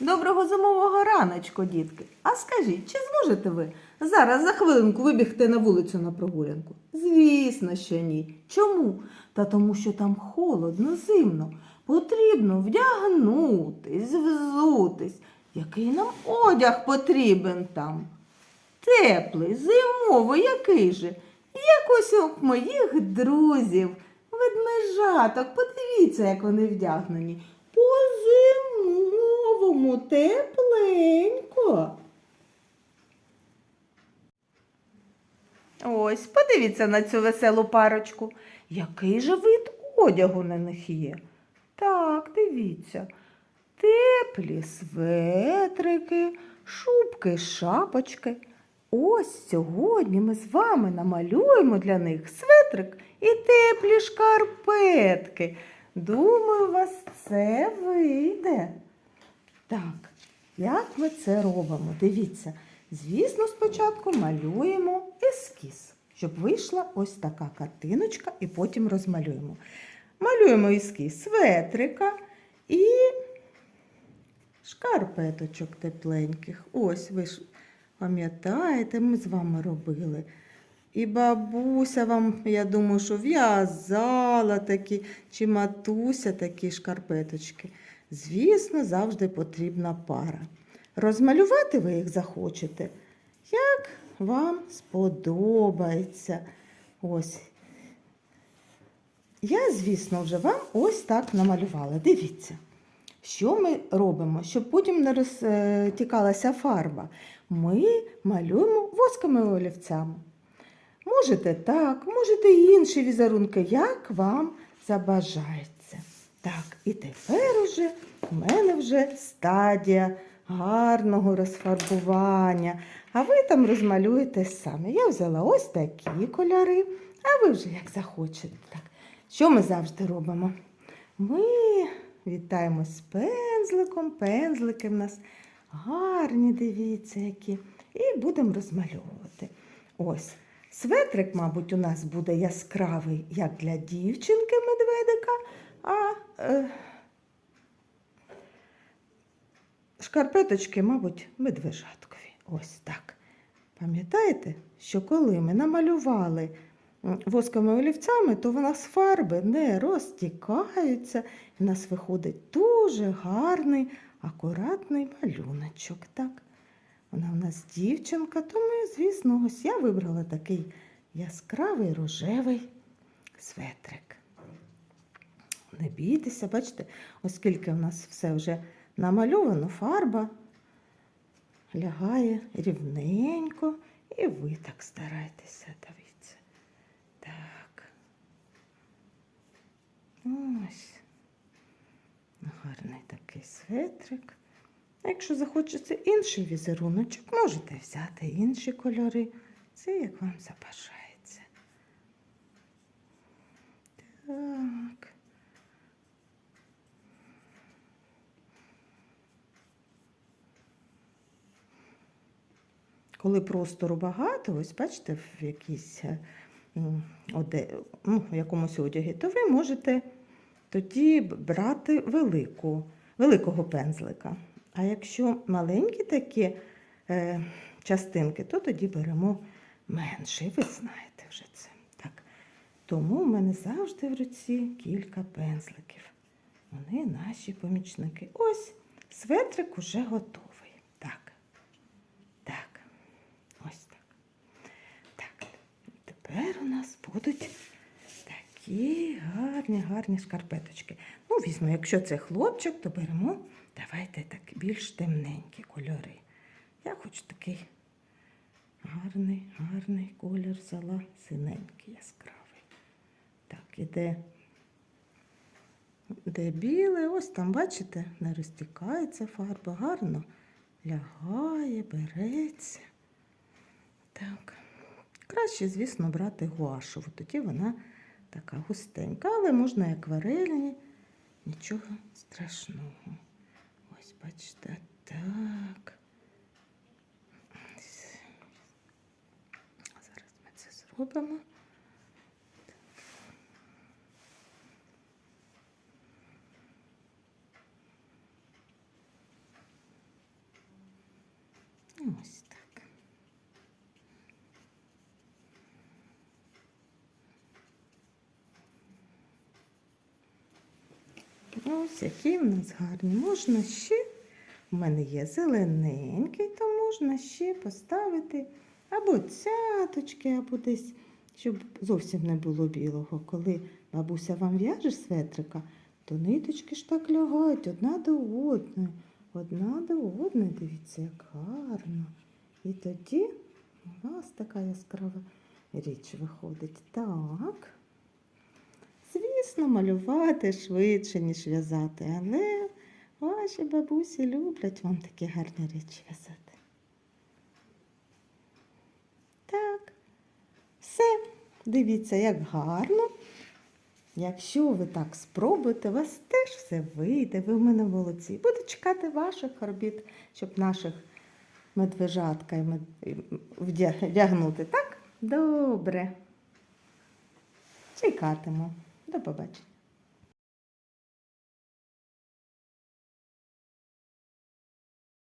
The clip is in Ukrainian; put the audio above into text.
Доброго зимового раночку, дітки. А скажіть, чи зможете ви зараз за хвилинку вибігти на вулицю на прогулянку? Звісно, що ні. Чому? Та тому, що там холодно, зимно. Потрібно вдягнутись, взутись. Який нам одяг потрібен там? Теплий, зимовий, який же? Як ось у моїх друзів, ведмежаток, подивіться, як вони вдягнені. По-зимовому тепленько. Ось, подивіться на цю веселу парочку. Який же вид одягу на них є? Так, дивіться. Теплі светрики, шубки, шапочки. Ось сьогодні ми з вами намалюємо для них светрик і теплі шкарпетки. Думаю, у вас це вийде. Так, як ми це робимо? Дивіться, звісно, спочатку малюємо ескіз, щоб вийшла ось така картиночка, і потім розмалюємо. Малюємо ескіз светрика і шкарпеточок тепленьких. Ось ви ж пам'ятаєте, ми з вами робили. І бабуся вам, я думаю, що в'язала такі, чи матуся такі шкарпеточки. Звісно, завжди потрібна пара. Розмалювати ви їх захочете, як вам сподобається. Ось. Я, звісно, вже вам ось так намалювала. Дивіться. Що ми робимо, щоб потім не розтікалася фарба? Ми малюємо восковими олівцями. Можете так, можете інші візерунки, як вам забажається. Так, і тепер уже у мене вже стадія гарного розфарбування. А ви там розмалюєте самі. Я взяла ось такі кольори, а ви вже як захочете. Так. Що ми завжди робимо? Ми вітаємо з пензликом. Пензлики в нас гарні, дивіться, які. І будемо розмальовувати. Ось. Светрик, мабуть, у нас буде яскравий, як для дівчинки медведика, а е, шкарпеточки, мабуть, медвежаткові. Ось так. Пам'ятаєте, що коли ми намалювали восковими олівцями, то в нас фарби не розтікаються, і в нас виходить дуже гарний, акуратний малюночок. Так? Вона в нас дівчинка, тому, звісно, ось я вибрала такий яскравий рожевий светрик. Не бійтеся, бачите, оскільки в нас все вже намальовано, фарба лягає рівненько, і ви так старайтеся, дивіться. Так. Ось. Гарний такий светрик. Якщо захочеться інший візеруночок, можете взяти інші кольори. Це як вам забажається. Так. Коли простору багато, ось бачите, в якійсь е, оде, ну, в якомусь одягі, то ви можете тоді брати велику, великого пензлика. А якщо маленькі такі е, частинки, то тоді беремо менше. Ви знаєте вже це. Так. Тому в мене завжди в руці кілька пензликів. Вони наші помічники. Ось светрик уже готовий. Так. Так. Ось так. Так. Тепер у нас будуть такі гарні, гарні шкарпеточки. Ну, візьму, якщо це хлопчик, то беремо, давайте так більш темненькі кольори. Я хочу такий гарний, гарний колір взяла, синенький, яскравий. Так, іде, іде біле, ось там, бачите, не розтікається фарба, гарно лягає, береться. Так. Краще, звісно, брати гуашеву, тоді вона така густенька, але можна і акварельні, нічого страшного. Ось, бачите, так. Зараз ми це зробимо. Ось які в нас гарні. Можна ще, у мене є зелененький, то можна ще поставити або цяточки, або десь, щоб зовсім не було білого. Коли бабуся вам в'яже светрика, то ниточки ж так лягають одна до одної. Одна до одної, дивіться, як гарно. І тоді у вас така яскрава річ виходить. Так. Звісно, малювати швидше, ніж в'язати, але ваші бабусі люблять вам такі гарні речі в'язати. Так, все, дивіться, як гарно. Якщо ви так спробуєте, у вас теж все вийде, ви в мене молодці. Буду чекати ваших робіт, щоб наших медвежатка вдягнути, так? Добре. Чекатиму. До побачення.